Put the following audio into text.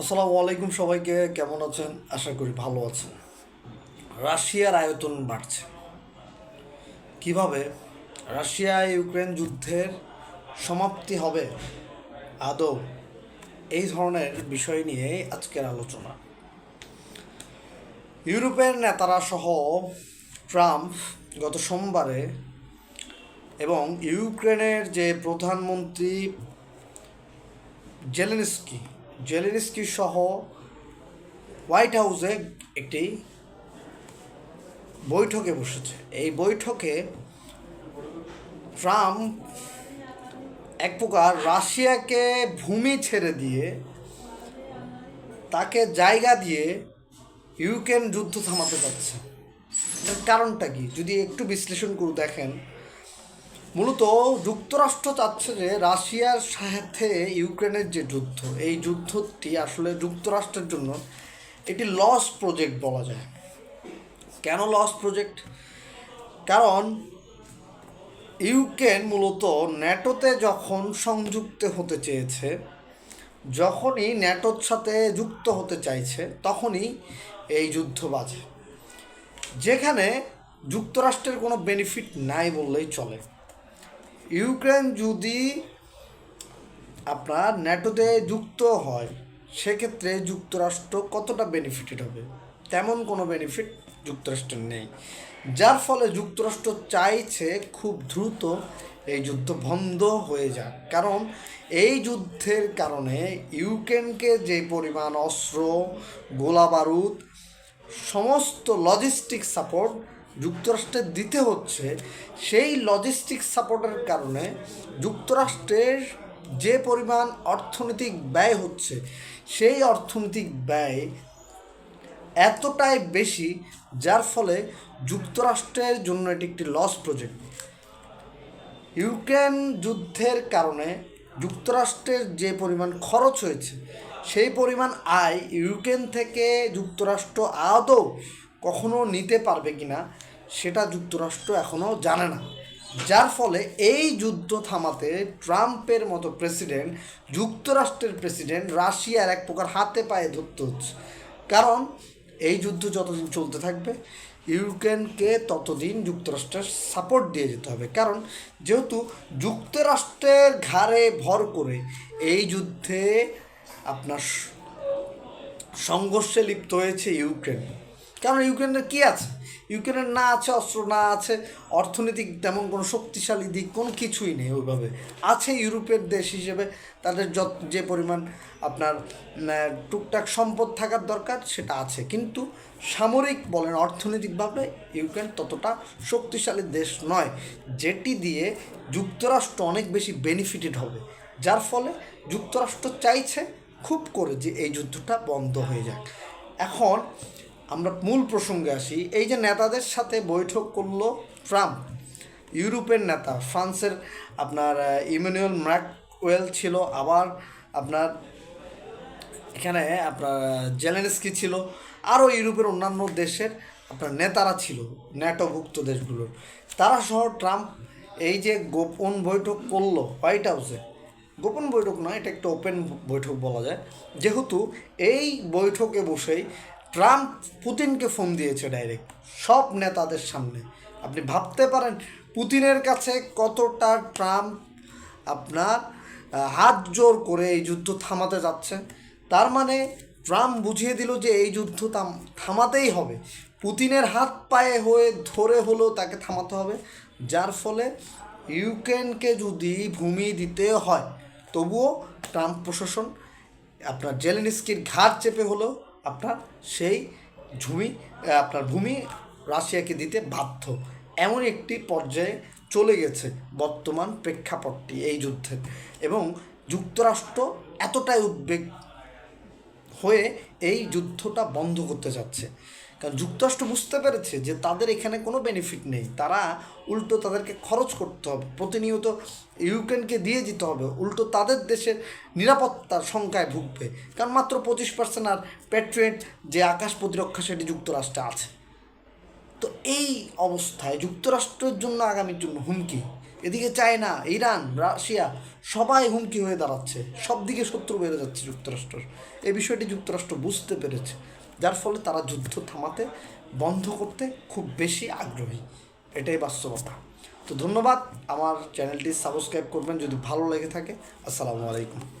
আসসালামু আলাইকুম সবাইকে, কেমন আছেন? আশা করি ভালো আছেন। রাশিয়ার আয়তন বাড়ছে। কীভাবে? রাশিয়া ইউক্রেন যুদ্ধের সমাপ্তি হবে আদৌ? এই ধরনের বিষয় নিয়ে আজকের আলোচনা। ইউরোপের নেতারা সহ ট্রাম্প গত সোমবারে এবং ইউক্রেনের যে প্রধানমন্ত্রী জেলেনস্কি জেলেনস্কি সহ হোয়াইট হাউসে একটি বৈঠকে বসেছে। এই বৈঠকে ট্রাম্প এক প্রকার রাশিয়াকে ভূমি ছেড়ে দিয়ে তাকে জায়গা দিয়ে ইউক্রেন যুদ্ধ থামাতে চাচ্ছে কারণটা কি? যদি একটু বিশ্লেষণ করে দেখেন মূলত যুক্তরাষ্ট্র চাচ্ছে যে রাশিয়ার সাথে ইউক্রেনের যে যুদ্ধ, এই যুদ্ধটি আসলে যুক্তরাষ্ট্রের জন্য এটি লস প্রজেক্ট বলা যায়। কেন লস প্রজেক্ট কারণ ইউক্রেন মূলত ন্যাটোতে যখন সংযুক্ত হতে চেয়েছে, যখনই ন্যাটোর সাথে যুক্ত হতে চাইছে, তখনই এই যুদ্ধ বাজে। যেখানে যুক্তরাষ্ট্রের কোনো বেনিফিট নাই বললেই চলে। ইউক্রেন যদি আপনার ন্যাটোতে যুক্ত হয়, সেক্ষেত্রে যুক্তরাষ্ট্র কতটা বেনিফিটেড হবে? তেমন কোনো বেনিফিট যুক্তরাষ্ট্রের নেই। যার ফলে যুক্তরাষ্ট্র চাইছে খুব দ্রুত এই যুদ্ধ বন্ধ হয়ে যাক। কারণ এই যুদ্ধের কারণে ইউক্রেনকে যে পরিমাণ অস্ত্র, গোলা বারুদ, সমস্ত লজিস্টিক সাপোর্ট যুক্তরাষ্ট্রের দিতে হচ্ছে, সেই লজিস্টিক সাপোর্টের কারণে যুক্তরাষ্ট্রের যে পরিমাণ অর্থনৈতিক ব্যয় হচ্ছে, সেই অর্থনৈতিক ব্যয় এতটাই বেশি, যার ফলে যুক্তরাষ্ট্রের জন্য এটি একটি লস প্রজেক্ট ইউক্রেন যুদ্ধের কারণে যুক্তরাষ্ট্রের যে পরিমাণ খরচ হয়েছে, সেই পরিমাণ আয় ইউক্রেন থেকে যুক্তরাষ্ট্র আদৌ কখনো নিতে পারবে কি না সেটা যুক্তরাষ্ট্র এখনও জানে না। যার ফলে এই যুদ্ধ থামাতে ট্রাম্পের মতো প্রেসিডেন্ট, যুক্তরাষ্ট্রের প্রেসিডেন্ট রাশিয়ার এক প্রকার হাতে পায়ে ধরতে হচ্ছে। কারণ এই যুদ্ধ যতদিন চলতে থাকবে, ইউক্রেনকে ততদিন যুক্তরাষ্ট্রের সাপোর্ট দিয়ে যেতে হবে। কারণ যেহেতু যুক্তরাষ্ট্রের ঘাড়ে ভর করে এই যুদ্ধে আপনার সংঘর্ষে লিপ্ত হয়েছে ইউক্রেন। কারণ ইউক্রেনের কী আছে? ইউক্রেনের না আছে, অস্ত্র না আছে, অর্থনৈতিক তেমন কোনো শক্তিশালী দিক কোনো কিছুই নেই ওইভাবে। আছে ইউরোপের দেশ হিসেবে, তাদের যত যে পরিমাণ আপনার টুকটাক সম্পদ থাকার দরকার সেটা আছে। কিন্তু সামরিক বলেন অর্থনৈতিকভাবে ইউক্রেন ততটা শক্তিশালী দেশ নয়, যেটি দিয়ে যুক্তরাষ্ট্র অনেক বেশি বেনিফিটেড হবে। যার ফলে যুক্তরাষ্ট্র চাইছে খুব করে যে এই যুদ্ধটা বন্ধ হয়ে যাক। এখন আমরা মূল প্রসঙ্গে আসি, এই যে নেতাদের সাথে বৈঠক করল ট্রাম্প, ইউরোপের নেতা, ফ্রান্সের আপনার ইমানুয়েল ম্যাকওয়েল ছিল, আবার আপনার এখানে আপনার জেলেনস্কি ছিল, আরও ইউরোপের অন্যান্য দেশের আপনার নেতারা ছিল ন্যাটোভুক্ত দেশগুলোর। তারা সহ ট্রাম্প এই যে গোপন বৈঠক করল হোয়াইট হাউসে, গোপন বৈঠক নয়, এটা একটা ওপেন বৈঠক বলা যায়, যেহেতু এই বৈঠকে বসেই ট্রাম্প পুতিনকে ফোন দিয়েছে ডাইরেক্ট, সব নেতাদের সামনে। আপনি ভাবতে পারেন, পুতিনের কাছে কতটা ট্রাম্প আপনার হাত জোর করে এই যুদ্ধ থামাতে যাচ্ছে। তার মানে ট্রাম্প বুঝিয়ে দিল যে এই যুদ্ধ থামাতেই হবে। পুতিনের হাত পায়ে হয়ে ধরে হলেও তাকে থামাতে হবে, যার ফলে ইউক্রেনকে যদি ভূমি দিতে হয়, তবুও ট্রাম্প প্রশাসন, আপনার জেলেনিস্কির ঘাট চেপে হলেও আপনার সেই ঝুমি আপনার ভূমি রাশিয়াকে দিতে বাধ্য। এমন একটি পর্যায়ে চলে গেছে বর্তমান প্রেক্ষাপটটি এই যুদ্ধের এবং যুক্তরাষ্ট্র এতটাই উদ্বেগ হয়ে এই যুদ্ধটা বন্ধ করতে যাচ্ছে। কারণ যুক্তরাষ্ট্র বুঝতে পেরেছে যে তাদের এখানে কোনো বেনিফিট নেই। তারা উল্টো তাদেরকে খরচ করতে হবে, প্রতিনিয়ত ইউক্রেনকে দিয়ে দিতে হবে, উল্টো তাদের দেশের নিরাপত্তার সংখ্যায় ভুগবে। কারণ মাত্র পঁচিশ পার্সেন্ট আর প্যাট্রিয়েট যে আকাশ প্রতিরক্ষা সেটি যুক্তরাষ্ট্রে আছে। তো এই অবস্থায় যুক্তরাষ্ট্রের জন্য আগামীর জন্য হুমকি। এদিকে চায়না, ইরান, রাশিয়া সবাই হুমকি হয়ে দাঁড়াচ্ছে। সব দিকে শত্রু বেড়ে যাচ্ছে যুক্তরাষ্ট্রের। এই বিষয়টি যুক্তরাষ্ট্র বুঝতে পেরেছে। যার ফলে তারা যুদ্ধ থামাতে, বন্ধ করতে খুব বেশি আগ্রহী। এটাই বাস্তবতা। তো ধন্যবাদ। আমার চ্যানেলটি সাবস্ক্রাইব করবেন যদি ভালো লেগে থাকে। আসসালামু আলাইকুম।